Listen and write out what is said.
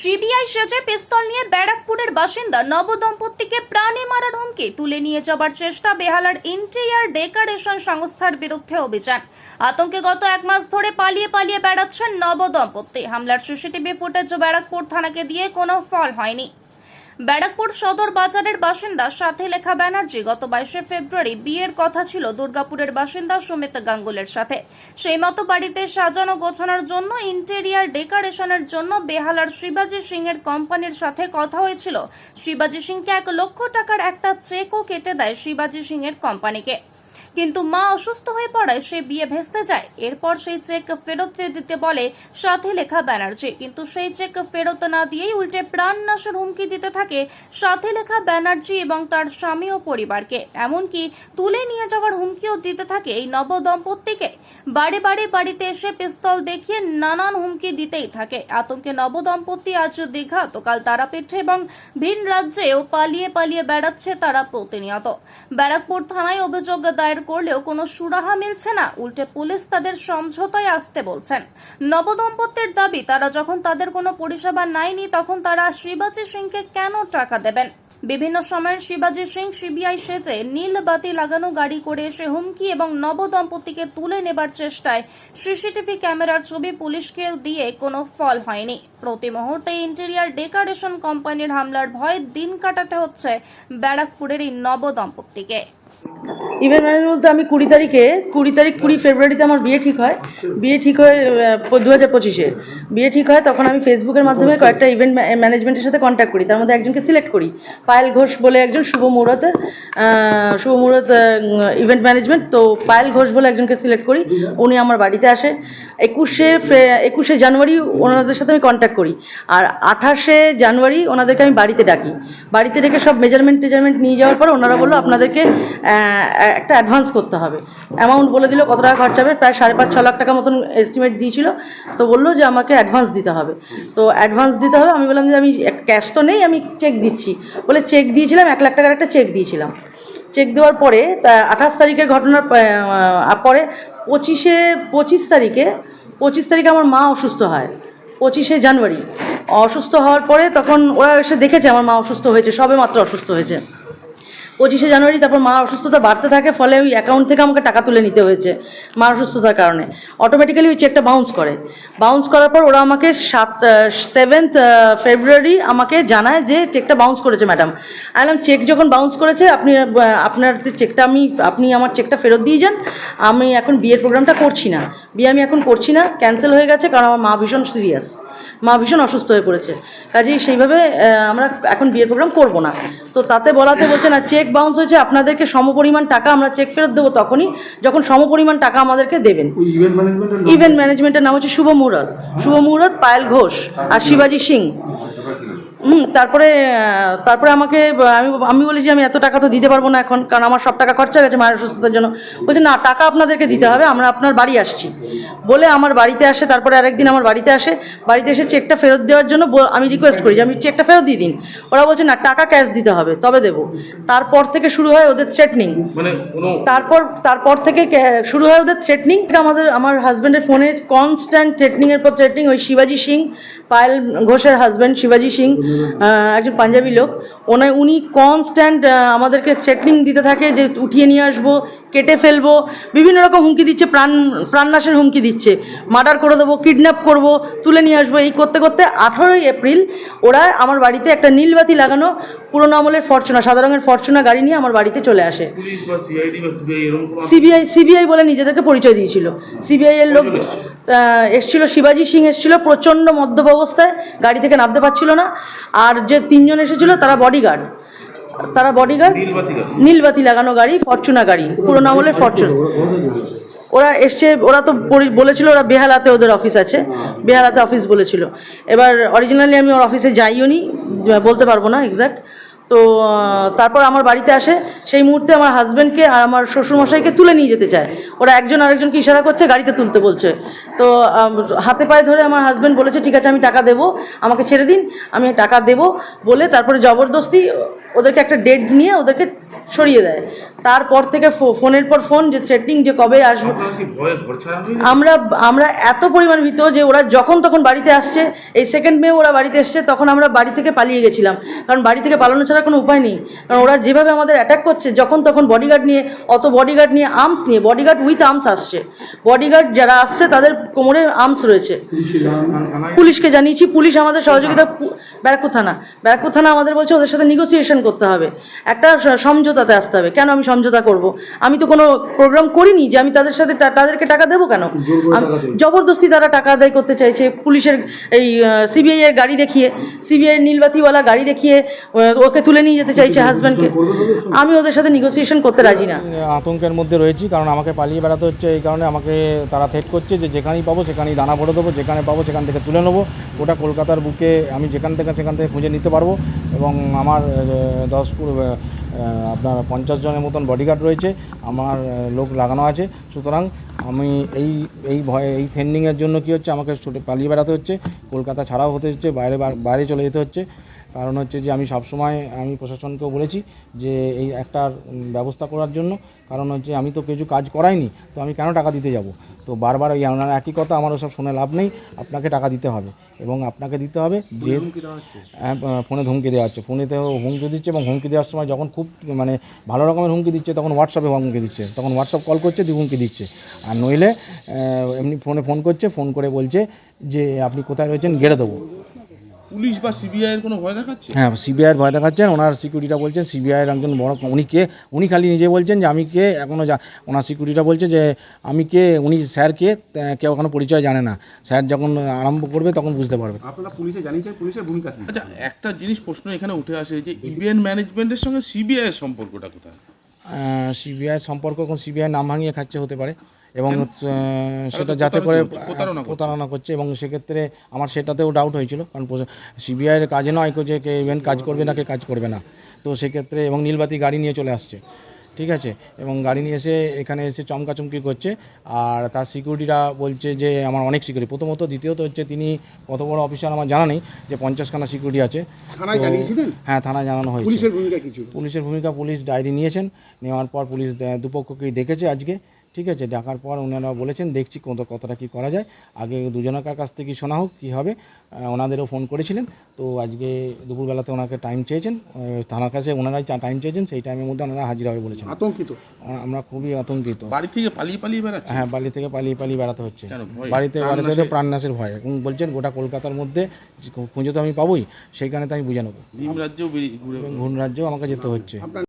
CBI সেজে পিস্তল নিয়ে ব্যারাকপুরের বাসিন্দা নবদম্পতিকে প্রাণে মারার হুমকি তুলে নিয়ে যাবার চেষ্টা বেহালার ইন্টেরিয়ার ডেকারেশন সংস্থার বিরুদ্ধে অভিযান। আতঙ্কে গত এক মাস ধরে পালিয়ে পালিয়ে বেড়াচ্ছেন নবদম্পতি। হামলার সিসিটিভি ফুটেজ ব্যারাকপুর থানাকে দিয়ে কোনো ফল হয়নি। ব্যারাকপুর সদর বাজারের বাসিন্দা সাথে লেখা ব্যানার্জি গত বাইশে ফেব্রুয়ারি বিয়ের কথা ছিল দুর্গাপুরের বাসিন্দা সুমিত গাঙ্গুলের সাথে। সেই মতো বাড়িতে সাজানো গোছানোর জন্য, ইন্টেরিয়ার ডেকোরেশনের জন্য বেহালার শিবাজি সিং এর কোম্পানির সাথে কথা হয়েছিল। শিবাজি সিংকে এক লক্ষ টাকার একটা চেকও কেটে দেয় শিবাজি সিং এর কোম্পানিকে। কিন্তু মা অসুস্থ হয়ে পড়ায় সে বিয়ে ভেস্তে যায়। এরপর সেই চেক ফেরত দিতে বলে সাথে লেখা ব্যানার্জি। কিন্তু সেই চেক ফেরত না দিয়েই উল্টে প্রাণ নাশের হুমকি দিতে থাকে সাথে লেখা ব্যানার্জি এবং তার স্বামী ও পরিবারকে। এমনকি তুলে নিয়ে যাওয়ার হুমকিও দিতে থাকে এই নব নবদম্পতিকে। বাড়ি বাড়ি বাড়িতে এসে পিস্তল দেখিয়ে নানান হুমকি দিতেই থাকে। আতঙ্কে নব নবদম্পতি আজ দীঘা তো কাল তারাপীঠে এবং ভিন রাজ্যেও পালিয়ে পালিয়ে বেড়াচ্ছে তারা প্রতিনিয়ত। ব্যারাকপুর থানায় অভিযোগ দায়ের করলেও কোনো সুরাহা মিলছে না। উল্টে পুলিশ তাদের সমঝোতায় আসতে বলছেন। নবদম্পতির দাবি, তারা যখন তাদের কোনো পরিষেবা নেয়নি, তখন তারা শিবাজি সিংকে কেন টাকা দেবেন? বিভিন্ন সময়ের শিবাজি সিং সিবিআই সেজে নীল বাতি লাগানো গাড়ি করে এসে হুমকি এবং নবদম্পতিকে তুলে নেবার চেষ্টায় সিসিটিভি ক্যামেরার ছবি পুলিশকে দিয়ে কোনো ফল হয়নি। প্রতি মুহূর্তে ইন্টেরিয়ার ডেকোরেশন কোম্পানির হামলার ভয়ে দিন কাটাতে হচ্ছে ব্যারাকপুরের এই নবদম্পতিকে। ইভেন্ট ম্যানেজ বলতে আমি কুড়ি তারিখে, কুড়ি তারিখ, কুড়ি ফেব্রুয়ারিতে আমার বিয়ে ঠিক হয়। বিয়ে ঠিক হয় দু হাজার পঁচিশে। বিয়ে ঠিক হয়, তখন আমি ফেসবুকের মাধ্যমে কয়েকটা ইভেন্ট ম্যানেজমেন্টের সাথে কন্ট্যাক্ট করি। তার মধ্যে একজনকে সিলেক্ট করি। পায়েল ঘোষ বলে একজন শুভ মুহূর্তের শুভ মুহূর্ত ইভেন্ট ম্যানেজমেন্ট তো পায়েল ঘোষ বলে একজনকে সিলেক্ট করি। উনি আমার বাড়িতে আসে। একুশে একুশে জানুয়ারি ওনাদের সাথে আমি কন্ট্যাক্ট করি। আর আঠাশে জানুয়ারি ওনাদেরকে আমি বাড়িতে ডাকি। বাড়িতে ডেকে সব মেজারমেন্ট টেজারমেন্ট নিয়ে যাওয়ার পর ওনারা বলল আপনাদেরকে একটা অ্যাডভান্স করতে হবে। অ্যামাউন্ট বলে দিল কত টাকা খরচা হবে? প্রায় সাড়ে পাঁচ, ছ লাখ টাকা মতন এস্টিমেট দিয়েছিল। তো বলল যে আমাকে অ্যাডভান্স দিতে হবে। তো অ্যাডভান্স দিতে হবে, আমি বললাম যে আমি ক্যাশ তো নেই, আমি চেক দিচ্ছি। বলে চেক দিয়েছিলাম, এক লাখ টাকার একটা চেক দিয়েছিলাম। চেক দেওয়ার পরে, তা আঠাশ তারিখের ঘটনার পরে পঁচিশে, পঁচিশ তারিখে পঁচিশ তারিখে আমার মা অসুস্থ হয়। পঁচিশে জানুয়ারি। অসুস্থ হওয়ার পরে তখন ওরা এসে দেখেছে আমার মা অসুস্থ হয়েছে, সবে মাত্র অসুস্থ হয়েছে। পঁচিশে জানুয়ারি তারপর মা অসুস্থতা বাড়তে থাকে, ফলে ওই অ্যাকাউন্ট থেকে আমাকে টাকা তুলে নিতে হয়েছে মা অসুস্থতার কারণে। অটোমেটিক্যালি ওই চেকটা বাউন্স করে। বাউন্স করার পর ওরা আমাকে সাত সেভেন্থ ফেব্রুয়ারি আমাকে জানায় যে চেকটা বাউন্স করেছে ম্যাডাম আলাম চেক যখন বাউন্স করেছে, আপনি আপনার চেকটা আমি, আপনি আমার চেকটা ফেরত দিয়ে যান। আমি এখন বিয়ের প্রোগ্রামটা করছি না। বিয়ে আমি এখন করছি না ক্যান্সেল হয়ে গেছে কারণ আমার মা ভীষণ সিরিয়াস মা ভীষণ অসুস্থ হয়ে পড়েছে। কাজেই সেইভাবে আমরা এখন বিয়ের প্রোগ্রাম করব না। তো তাতে বলাতে বলছে না চেক বাউন্স হয়েছে আপনাদেরকে সমপরিমাণ টাকা আমরা চেক ফেরত দেবো তখনই যখন সমপরিমাণ টাকা আমাদেরকে দেবেন। ইভেন্ট ম্যানেজমেন্টের ইভেন্ট ম্যানেজমেন্টের নাম হচ্ছে শুভ মুহূর্ত। শুভ মুহূর্ত পায়েল ঘোষ আর শিবাজি সিং। হুম তারপরে তারপরে আমাকে আমি আমি বলি যে আমি এত টাকা তো দিতে পারব না এখন কারণ আমার সব টাকা খরচা গেছে মায়ের অসুস্থতার জন্য। বলছে না টাকা আপনাদেরকে দিতে হবে আমরা আপনার বাড়ি আসছি। বলে আমার বাড়িতে আসে তারপরে আরেকদিন আমার বাড়িতে আসে বাড়িতে এসে চেকটা ফেরত দেওয়ার জন্য আমি রিকোয়েস্ট করি যে আমি চেকটা ফেরত দিয়ে দিন। ওরা বলছে না টাকা ক্যাশ দিতে হবে তবে দেবো। তারপর থেকে শুরু হয় ওদের থ্রেটনিং মানে তারপর তারপর থেকে শুরু হয় ওদের থ্রেটনিং আমাদের আমার হাজব্যান্ডের ফোনে কনস্ট্যান্ট থ্রেটনিংয়ের পর থ্রেটনিং ওই শিবাজি সিং পায়েল ঘোষের হাজব্যান্ড শিবাজি সিং একজন পাঞ্জাবি লোক। ওনায় উনি কনস্ট্যান্ট আমাদেরকে থ্রেটনিং দিতে থাকে যে উঠিয়ে নিয়ে আসব কেটে ফেলব বিভিন্ন রকম হুমকি দিচ্ছে প্রাণ প্রাণনাশের হুমকি দিচ্ছে। মার্ডার করে দেবো কিডন্যাপ করব তুলে নিয়ে আসব। এই করতে করতে আঠারোই এপ্রিল ওরা আমার বাড়িতে একটা নীলবাতি লাগানো পুরোনো আমলের ফরচুনা সাদা রঙের ফরচুনা গাড়ি নিয়ে আমার বাড়িতে চলে আসে। সিবিআই সিবিআই বলে নিজেদেরকে পরিচয় দিয়েছিল। সিবিআই এর লোক এসছিল শিবাজি সিং এসছিল প্রচণ্ড মদ্যপ অবস্থায় গাড়ি থেকে নামতে পারছিল না। আর যে তিনজন এসেছিল তারা বডিগার্ড তারা বডিগার্ড নীলবাতি লাগানো গাড়ি ফরচুনা গাড়ি পুরোনো আমলের ফরচুনা ওরা এসছে ওরা তো বলেছিল ওরা বেহালাতে ওদের অফিস আছে বেহালাতে অফিস বলেছিল। এবার অরিজিনালি আমি ওর অফিসে যাইও নি বলতে পারব না এক্স্যাক্ট তো তারপর আমার বাড়িতে আসে, সেই মুহূর্তে আমার হাজব্যান্ডকে আর আমার শ্বশুরমশাইকে তুলে নিয়ে যেতে চায়। ওরা একজন আরেকজনকে ইশারা করছে, গাড়িতে তুলতে বলছে। তো হাতে পায়ে ধরে আমার হাজব্যান্ড বলেছে, ঠিক আছে, আমি টাকা দেবো, আমাকে ছেড়ে দিন, আমি টাকা দেবো বলে তারপরে জবরদস্তি ওদেরকে একটা ডেট নিয়ে ওদেরকে সরিয়ে দেয়। তারপর থেকে ফো- ফোনের পর ফোন যে থ্রেটিং যে কবে আসবে? আমরা আমরা এত পরিমাণ ভীত যে ওরা যখন তখন বাড়িতে আসছে এই সেকেন্ড মে ওরা বাড়িতে এসছে তখন আমরা বাড়ি থেকে পালিয়ে গেছিলাম। কারণ বাড়ি থেকে পালানো ছাড়া কোনো উপায় নেই। কারণ ওরা যেভাবে আমাদের অ্যাটাক করছে যখন তখন বডিগার্ড নিয়ে অত বডিগার্ড নিয়ে আর্মস নিয়ে বডিগার্ড উইথ আর্মস আসছে। বডিগার্ড যারা আসছে তাদের কোমরে আর্মস রয়েছে। পুলিশকে জানিয়েছি পুলিশ আমাদের সহযোগিতা ব্যারাকপুর থানা ব্যারাকপুর থানা আমাদের বলছে ওদের সাথে নেগোসিয়েশন করতে হবে। একটা স- সমঝোতাতে আসতে হবে। কেন আমি সমঝোতা করব? আমি তো কোনো প্রোগ্রাম করিনি যে আমি তাদের সাথে তাদেরকে টাকা দেবো কেন? আম- জবরদস্তি তারা টাকা আদায় করতে চাইছে পুলিশের এই সিবিআই এর গাড়ি দেখিয়ে সিবিআই এর নীলবাতিওয়ালা গাড়ি দেখিয়ে ওকে তুলে নিয়ে যেতে চাইছে হাজব্যান্ডকে আমি ওদের সাথে নেগোসিয়েশন করতে রাজি না। আতঙ্কের মধ্যে রয়েছি কারণ আমাকে পালিয়ে বেড়াতে হচ্ছে এই কারণে আমাকে তারা থেট করছে যে যেখানেই পাবো সেখানেই দানা ভরে দেবো যেখানে পাবো সেখান থেকে তুলে নেব। ওটা কলকাতার বুকে আমি যেখান থেকে সেখান থেকে খুঁজে নিতে পারব। এবং আমার দশ আপনার পঞ্চাশ জনের মতন বডিগার্ড রয়েছে, আমার লোক লাগানো আছে। সুতরাং আমি এই এই ভয়ে, এই থ্রেন্ডিংয়ের জন্য কি হচ্ছে, আমাকে ছুটে পালিয়ে বেড়াতে হচ্ছে, কলকাতা ছাড়াও হতে হচ্ছে, বাইরে বাইরে চলে যেতে হচ্ছে। কারণ হচ্ছে যে আমি সবসময় আমি প্রশাসনকেও বলেছি যে এই একটা ব্যবস্থা করার জন্য কারণ হচ্ছে আমি তো কিছু কাজ করাইনি তো আমি কেন টাকা দিতে যাব? তো বারবার ওই ওনার একই কথা আমার ওসব শুনে লাভ নেই আপনাকে টাকা দিতে হবে এবং আপনাকে দিতে হবে যে হ্যাঁ, ফোনে ধমকি দেওয়া হচ্ছে। ফোনেতেও হুমকি দিচ্ছে এবং হুমকি দেওয়ার সময় যখন খুব মানে ভালো রকমের হুমকি দিচ্ছে তখন হোয়াটসঅ্যাপে হুমকি দিচ্ছে তখন হোয়াটসঅ্যাপ কল করছে দিয়ে হুমকি দিচ্ছে। আর নইলে এমনি ফোনে ফোন করছে ফোন করে বলছে যে আপনি কোথায় রয়েছেন গেড়ে দেবো। পুলিশ বা সিবিআই এর কোনো ভয় দেখাচ্ছে? হ্যাঁ সিবিআইয়ের ভয় দেখাচ্ছেন ওনার সিকিউরিটিটা বলছেন সিবিআইয়ের একজন বড় উনি কে? উনি খালি নিজে বলছেন যে আমি কে? এখনও যা ওনার সিকিউরিটিটা বলছে যে আমি কে? উনি স্যার কে? কেউ এখনও পরিচয় জানে না। স্যার যখন আরম্ভ করবে তখন বুঝতে পারবে। আপনারা পুলিশে জানিয়েছেন পুলিশের ভূমিকা আচ্ছা একটা জিনিস প্রশ্ন এখানে উঠে আসে যে ইভেন্ট ম্যানেজমেন্টের সঙ্গে সিবিআই এর সম্পর্কটা কোথায়? সিবিআইয়ের সম্পর্ক এখন সিবিআই নাম ভাঙিয়ে খাচ্ছে হতে পারে। এবং সেটা যাতে করে প্রতারণা করছে। এবং সেক্ষেত্রে আমার সেটাতেও ডাউট হয়েছিল। কারণ সিবিআইয়ের কাজে নয় যে কে ইভেন্ট কাজ করবে না কে কাজ করবে না। তো সেক্ষেত্রে এবং নীলবাতি গাড়ি নিয়ে চলে আসছে। ঠিক আছে? এবং গাড়ি নিয়ে এসে এখানে এসে চমকাচমকি করছে। আর তার সিকিউরিটিরা বলছে যে আমার অনেক সিকিউরিটি প্রথমত দ্বিতীয়ত হচ্ছে তিনি কত বড় অফিসার আমার জানা নেই যে পঞ্চাশখানা সিকিউরিটি আছে? হ্যাঁ থানায় জানানো হয়েছে। পুলিশের ভূমিকা পুলিশের ভূমিকা পুলিশ ডায়েরি নিয়েছেন। নেওয়ার পর পুলিশ দুপক্ষকেই ডেকেছে আজকে। ঠিক আছে ডাকার পর ওনারা বলেছেন দেখছি কত কতটা কী করা যায়। আগে দুজনকার কাছ থেকে শোনা হোক কী হবে। ওনাদেরও ফোন করেছিলেন। তো আজকে দুপুরবেলাতে ওনাকে টাইম চেয়েছেন। থানার কাছে ওনারাই টাইম চেয়েছেন। সেই টাইমের মধ্যে ওনারা হাজির হবে বলেছেন। আতঙ্কিত? আমরা খুবই আতঙ্কিত। বাড়ি থেকে পালিয়ে পালিয়ে বেড়াচ্ছে? হ্যাঁ বাড়ি থেকে পালিয়ে পালিয়ে বেড়াতে হচ্ছে। বাড়িতে বাড়িতে প্রাণনাশের ভয়। এবং বলছেন গোটা কলকাতার মধ্যে খুঁজে তো আমি পাবোই। সেইখানে তো আমি বুঝে নেব। ঘুণ রাজ্যেও আমাকে যেতে হচ্ছে।